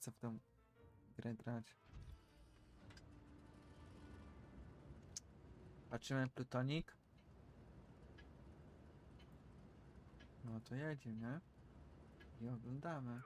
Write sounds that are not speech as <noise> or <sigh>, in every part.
chcę w tą grę grać. Patrzymy plutonik. No to jedzie, nie? I oglądamy.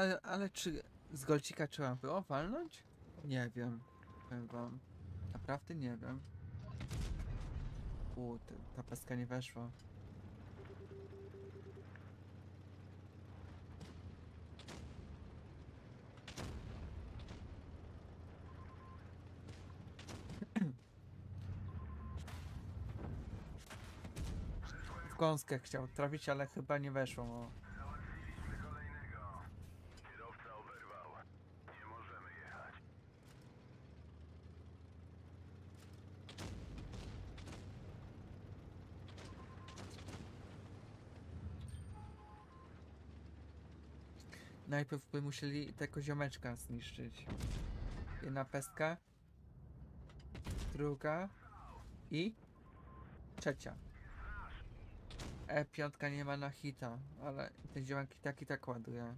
Ale, ale czy z Golcika trzeba było walnąć? Nie wiem. Powiem. Naprawdę nie wiem. U, ta, ta peska nie weszła. <clears throat> W gąskę chciał trafić, ale chyba nie weszło. O. Najpierw by musieli tego ziomeczka zniszczyć. Jedna pestka. Druga. I. Trzecia. E, piątka nie ma na hita, ale ten ziomek i tak i tak ładuje.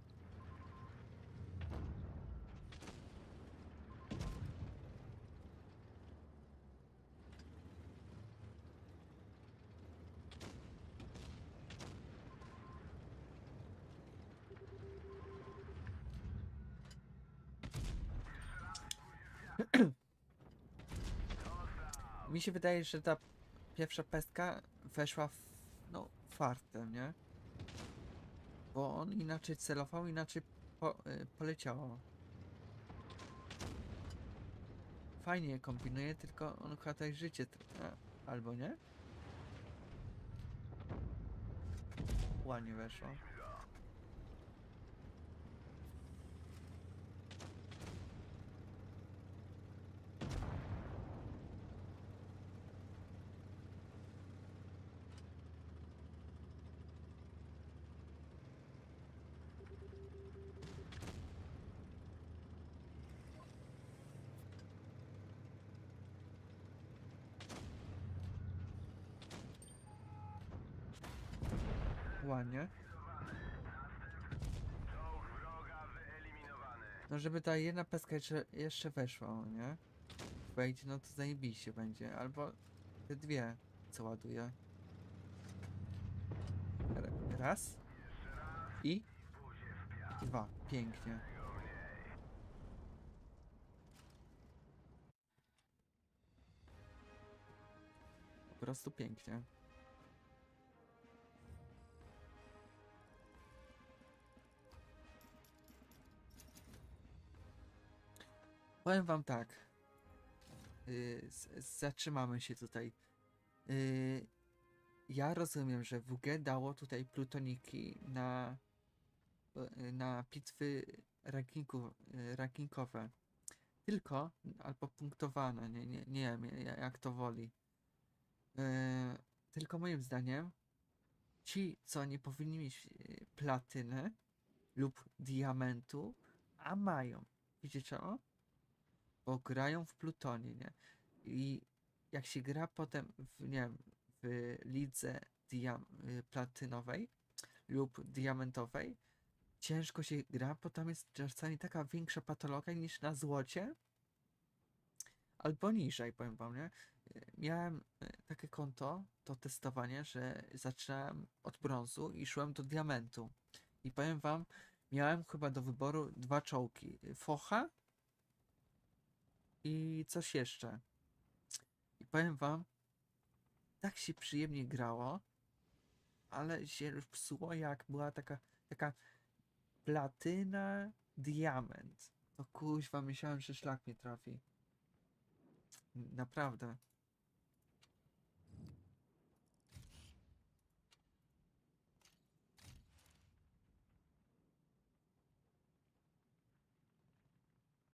<clears throat> Mi się wydaje, że ta pierwsza pestka weszła w, no, fartem, nie? Bo on inaczej celował, inaczej po, y, poleciało. Fajnie kombinuje, tylko on chyba tutaj życie Albo nie? Ładnie weszło. Wyeliminowany. No żeby ta jedna peska jeszcze, jeszcze weszła, nie? Wejdzie, no to zajebiście będzie. Albo te dwie, co ładuje. Raz. I. Dwa. Pięknie. Po prostu pięknie. Powiem wam tak. Yy, zatrzymamy się tutaj. Yy, ja rozumiem, że WG dało tutaj plutoniki na, na bitwy rankingu, yy, rankingowe. Tylko, albo punktowane, nie, nie, nie wiem ja- jak to woli. Yy, tylko moim zdaniem, ci, co nie powinni mieć yy, platyny lub diamentu, a mają. Wiecie czego? Bo grają w Plutonie, nie? I jak się gra potem w, nie wiem, w lidze diam y, platynowej lub diamentowej, ciężko się gra, bo tam jest czasami taka większa patologia niż na złocie, albo niżej, powiem wam, nie? Miałem y, takie konto, to testowanie, że zaczynałem od brązu i szłem do diamentu. I powiem wam, miałem chyba do wyboru dwa czołgi. Focha i coś jeszcze. I powiem wam, tak się przyjemnie grało, ale się psuło jak była taka, taka platyna, diament. To kuźwa, myślałem, że szlak mnie trafi. Naprawdę.